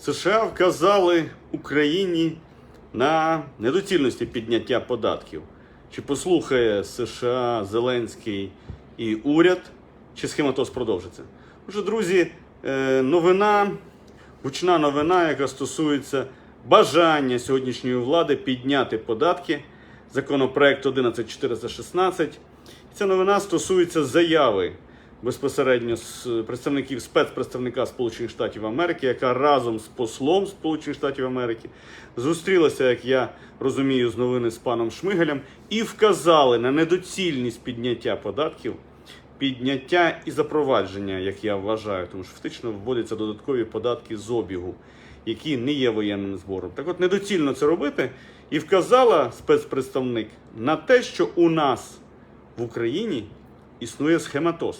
США вказали Україні на недоцільності підняття податків. Чи послухає США Зеленський і уряд, чи схематоз продовжиться? Отже, друзі, е, новина, гучна новина, яка стосується бажання сьогоднішньої влади підняти податки. Законопроект 11416. Ця новина стосується заяви безпосередньо з представників спецпредставника Сполучених Штатів Америки, яка разом з послом Сполучених Штатів Америки зустрілася, як я розумію, з новини з паном Шмигалем, і вказали на недоцільність підняття податків, підняття і запровадження, як я вважаю, тому що фактично вводяться додаткові податки з обігу, які не є воєнним збором. Так от недоцільно це робити, і вказала спецпредставник на те, що у нас в Україні існує схематоз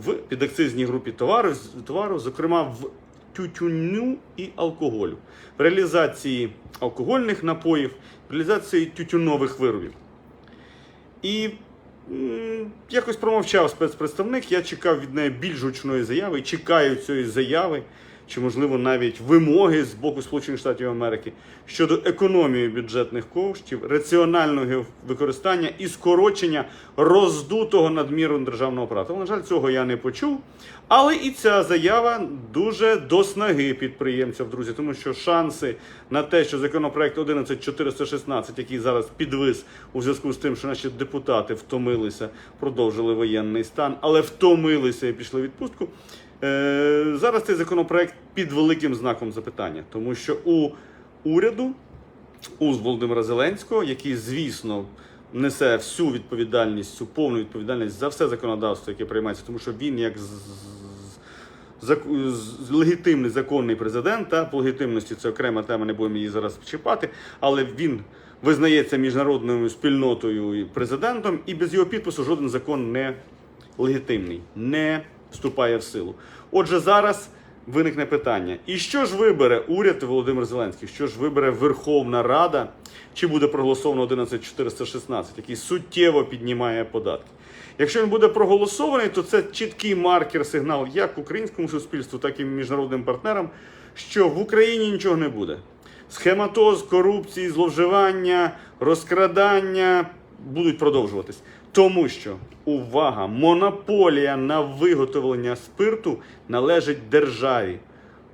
в підакцизній групі товару, товару, зокрема в тютюню і алкоголю, в реалізації алкогольних напоїв, в реалізації тютюнових виробів. І якось промовчав спецпредставник. Я чекав від неї більш гучної заяви, чекаю цієї заяви, чи, можливо, навіть вимоги з боку Сполучених Штатів Америки щодо економії бюджетних коштів, раціонального використання і скорочення роздутого надміру державного апарату. На жаль, цього я не почув. Але і ця заява дуже до снаги підприємців, друзі, тому що шанси на те, що законопроект 11416, який зараз підвис у зв'язку з тим, що наші депутати втомилися, продовжили воєнний стан, але втомилися і пішли відпустку. Е, зараз цей законопроект під великим знаком запитання, тому що у уряду, у Володимира Зеленського, який, звісно, несе всю відповідальність, всю повну відповідальність за все законодавство, яке приймається, тому що він як легітимний законний президент, та по легітимності це окрема тема, не будемо її зараз чіпати, але він визнається міжнародною спільнотою і президентом, і без його підпису жоден закон не легітимний, не вступає в силу. Отже, зараз виникне питання: і що ж вибере уряд Володимир Зеленський? Що ж вибере Верховна Рада? Чи буде проголосовано 11416, який суттєво піднімає податки? Якщо він буде проголосований, то це чіткий маркер, сигнал як українському суспільству, так і міжнародним партнерам, що в Україні нічого не буде. Схематоз, корупції, зловживання, розкрадання будуть продовжуватись. Тому що увага, монополія на виготовлення спирту належить державі.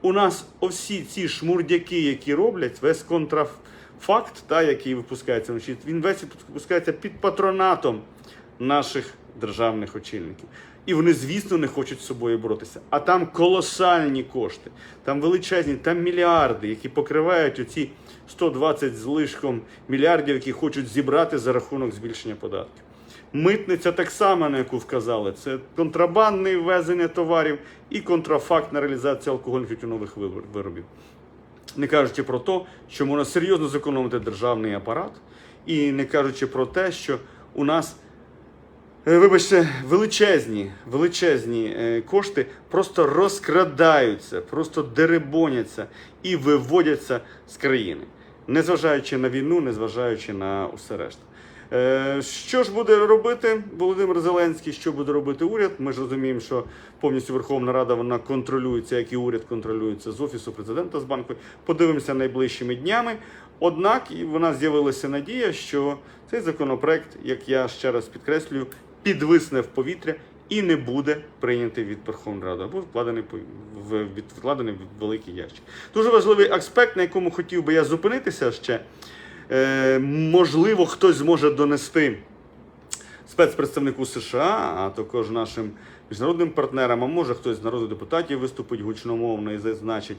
У нас всі ці шмурдяки, які роблять, весь контрафакт, та, який випускається він весь випускається під патронатом наших державних очільників. І вони, звісно, не хочуть з собою боротися. А там колосальні кошти, там величезні, там мільярди, які покривають оці 120 з лишком мільярдів, які хочуть зібрати за рахунок збільшення податків. Митниця так само, на яку вказали, це контрабандне ввезення товарів і контрафактна реалізація алкогольних тютюнових виробів. Не кажучи про те, що можна серйозно зекономити державний апарат, і не кажучи про те, що у нас, е, вибачте, величезні, величезні е, кошти просто розкрадаються, просто деребоняться і виводяться з країни, незважаючи на війну, незважаючи на усе решта. Е, Що ж буде робити Володимир Зеленський? Що буде робити уряд? Ми ж розуміємо, що повністю Верховна Рада вона контролюється, як і уряд контролюється з офісу президента з банку. Подивимося найближчими днями. Однак і вона з'явилася надія, що цей законопроект, як я ще раз підкреслюю, підвисне в повітря і не буде прийнятий від Верховної Ради або вкладений в відкладений в великий ящик. Дуже важливий аспект, на якому хотів би я зупинитися ще. Е, можливо, хтось зможе донести спецпредставнику США, а також нашим міжнародним партнерам, а може хтось з народних депутатів виступить гучномовно і зазначить,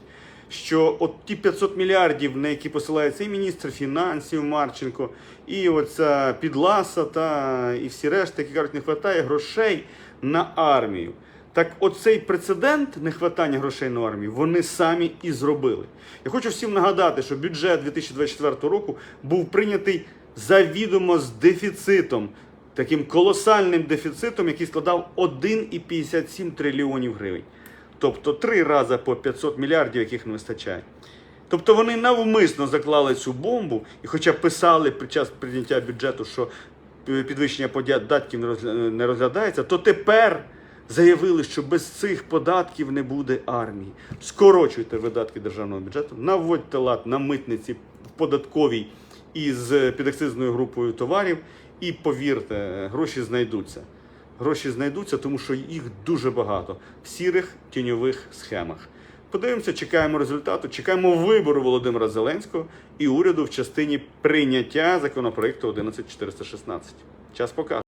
що от ті 500 мільярдів, на які посилається і міністр фінансів Марченко, і оця підласа та і всі решта, які кажуть, не вистачає грошей на армію. Так оцей прецедент нехватання грошей на армію вони самі і зробили. Я хочу всім нагадати, що бюджет 2024 року був прийнятий завідомо з дефіцитом, таким колосальним дефіцитом, який складав 1,57 трильйонів гривень. Тобто три рази по 500 мільярдів, яких не вистачає. Тобто вони навмисно заклали цю бомбу, і хоча писали під час прийняття бюджету, що підвищення податків не розглядається, то тепер заявили, що без цих податків не буде армії. Скорочуйте видатки державного бюджету, наводьте лад на митниці податковій із підакцизною групою товарів, і повірте, гроші знайдуться. Гроші знайдуться, тому що їх дуже багато в сірих тіньових схемах. Подивимося, чекаємо результату, чекаємо вибору Володимира Зеленського і уряду в частині прийняття законопроекту 11416. Час покаже.